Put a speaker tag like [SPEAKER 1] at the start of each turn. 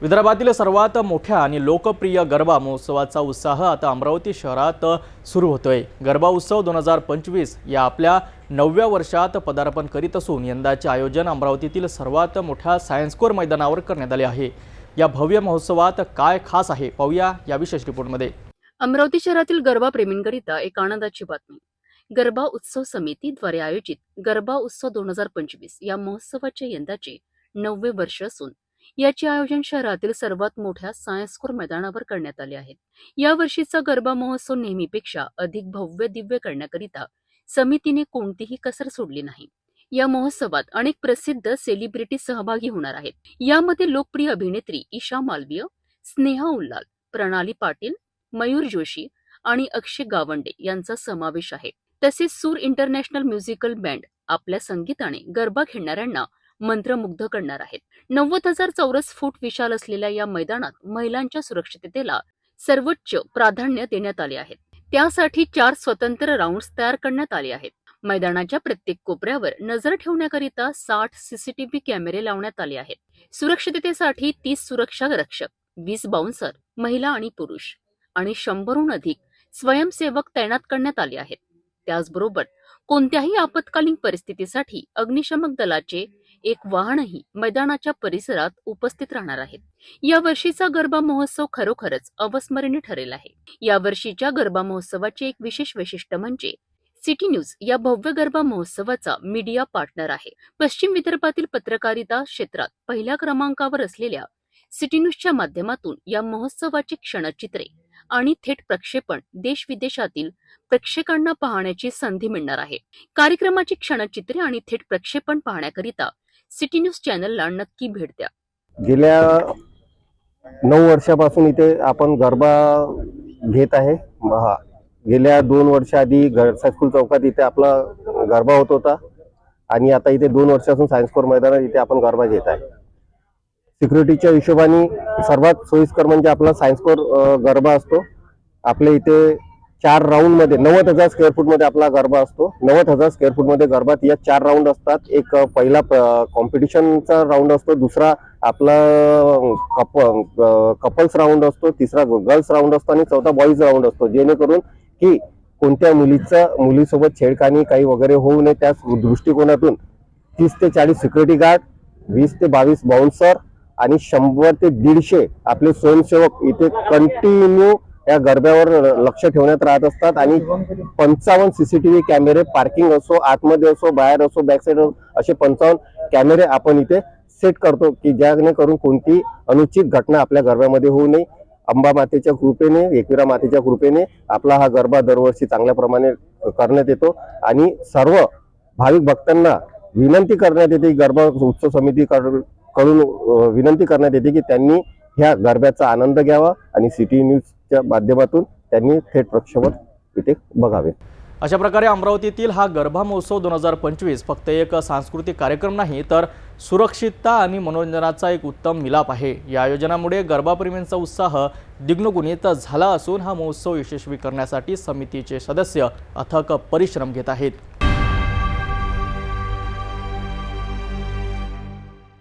[SPEAKER 1] विदर्भातील सर्वात मोठ्या आणि लोकप्रिय गरबा महोत्सवाचा उत्साह आता अमरावती शहरात सुरू होतोय. गरबा उत्सव दोन हजार पंचवीस या आपल्या नवव्या वर्षात पदार्पण करीत असून यंदाचे आयोजन अमरावतीतील सर्वात मोठ्या सायन्स कोर मैदानावर करण्यात आले आहे. या भव्य महोत्सवात काय खास आहे? पाहूया या विशेष रिपोर्टमध्ये.
[SPEAKER 2] अमरावती शहरातील गरबा प्रेमींकरिता एक आनंदाची बातमी. गरबा उत्सव समितीद्वारे आयोजित गरबा उत्सव दोन हजार पंचवीस या महोत्सवाचे यंदाचे नववे वर्ष असून याचे आयोजन शहरातील सर्वात मोठ्या सायन्सकोर मैदानावर करण्यात आले आहे. या वर्षीचा गरबा महोत्सव नेहमीपेक्षा अधिक भव्य दिव्य करण्याकरिता समितीने कोणतीही कसर सोडली नाही. या महोत्सवात अनेक प्रसिद्ध सेलिब्रिटी सहभागी होणार आहेत. यामध्ये लोकप्रिय अभिनेत्री ईशा मालवीय स्नेहा उल्लाल प्रणाली पाटील मयूर जोशी आणि अक्षय गावंडे यांचा समावेश आहे. तसेच सूर इंटरनॅशनल म्युझिकल बँड आपल्या संगीताने गरबा खेळणाऱ्यांना मंत्रमुग्ध करणार आहेत. नव्वद हजार चौरस फूट विशाल असलेल्या या मैदानात महिलांच्या सुरक्षिततेला सर्वोच्च प्राधान्य देण्यात आले आहे. त्यासाठी चार स्वतंत्र राऊंड्स तयार करण्यात आले आहेत. मैदानाच्या प्रत्येक कोपऱ्यावर नजर ठेवण्याकरिता साठ सीसीटीव्ही कॅमेरे लावण्यात आले आहेत. सुरक्षिततेसाठी तीस सुरक्षा रक्षक वीस बाउन्सर महिला आणि पुरुष आणि शंभरहून अधिक स्वयंसेवक तैनात करण्यात आले आहेत. त्याचबरोबर कोणत्याही आपत्कालीन परिस्थितीसाठी अग्निशमक दलाचे एक वाहनही मैदानाच्या परिसरात उपस्थित राहणार आहेत. या वर्षीचा गरबा महोत्सव खरोखरच अवस्मरणीय ठरेल आहे. या वर्षीच्या गरबा महोत्सवाचे एक विशेष वैशिष्ट्य म्हणजे सिटी न्यूज या भव्य गरबा महोत्सवाचा मीडिया पार्टनर आहे. पश्चिम विदर्भातील पत्रकारिता क्षेत्रात पहिल्या क्रमांकावर असलेल्या सिटी न्यूजच्या माध्यमातून या महोत्सवाची क्षणचित्रे आणि थेट प्रक्षेपण देश विदेशातील प्रेक्षकांना पाहण्याची संधी मिळणार आहे. कार्यक्रमाची क्षणचित्रे आणि थेट प्रक्षेपण पाहण्याकरिता सिटी न्यूज चॅनलला नक्की भेट द्या.
[SPEAKER 3] गेल्या नऊ वर्षापासून इथे आपण गरबा घेत आहे. हा गेल्या दोन वर्षाआधी स्कूल चौकात इथे आपला गरबा होत होता आणि आता इथे दोन वर्षापासून सायन्स कोर मैदानात इथे आपण गरबा घेत आहे. सिक्युरिटीच्या हिशोबाने सर्वात सोयीस्कर म्हणजे आपला सायन्स कोर गरबा असतो. आपल्या इथे चार राऊंडमध्ये नव्वद हजार स्क्वेअर फूटमध्ये आपला गरबा असतो. नव्वद हजार स्क्वेअर फूटमध्ये गरबात या चार राऊंड असतात. एक पहिला कॉम्पिटिशनचा राऊंड असतो. दुसरा आपला कप कपल्स राऊंड असतो. तिसरा गर्ल्स राऊंड असतो आणि चौथा बॉईज राऊंड असतो. जेणेकरून की कोणत्या मुलीचा मुलीसोबत छेडखानी काही वगैरे होऊ नये त्या दृष्टिकोनातून तीस ते चाळीस सिक्युरिटी गार्ड वीस ते बावीस बाउन्सर आणि शंभर ते दीडशे आपले स्वयंसेवक इथे कंटिन्यू या गरब्यावर लक्ष ठेवण्यात राहत असतात आणि पंचावन्न सीसीटीव्ही कॅमेरे पार्किंग असो आतमध्ये असो बाहेर असो बॅक साईड असे पंचावन्न कॅमेरे आपण इथे सेट करतो की जेणेकरून कोणती अनुचित घटना आपल्या गरब्यामध्ये होऊ नये. अंबा मातेच्या कृपेने एकविरा मातेच्या कृपेने आपला हा गरबा दरवर्षी चांगल्या प्रमाणे करण्यात येतो आणि सर्व भाविक भक्तांना विनंती करण्यात येते की गरबा उत्सव समिती कडून विनंती करण्यात येते की त्यांनी ह्या गरब्याचा आनंद घ्यावा आणि सिटी न्यूज च्या माध्यमातून त्यांनी थेट प्रक्षेपण इथे बघावे.
[SPEAKER 1] अशा प्रकारे अमरावतीतील हा गरबा महोत्सव दोन हजार पंचवीस फक्त एक सांस्कृतिक कार्यक्रम नाही तर सुरक्षितता आणि मनोरंजनाचा एक उत्तम मिलाप आहे. या आयोजनामुळे गरबाप्रेमींचा उत्साह दिग्नगुणित झाला असून हा महोत्सव यशस्वी करण्यासाठी समितीचे सदस्य अथक परिश्रम घेत आहेत.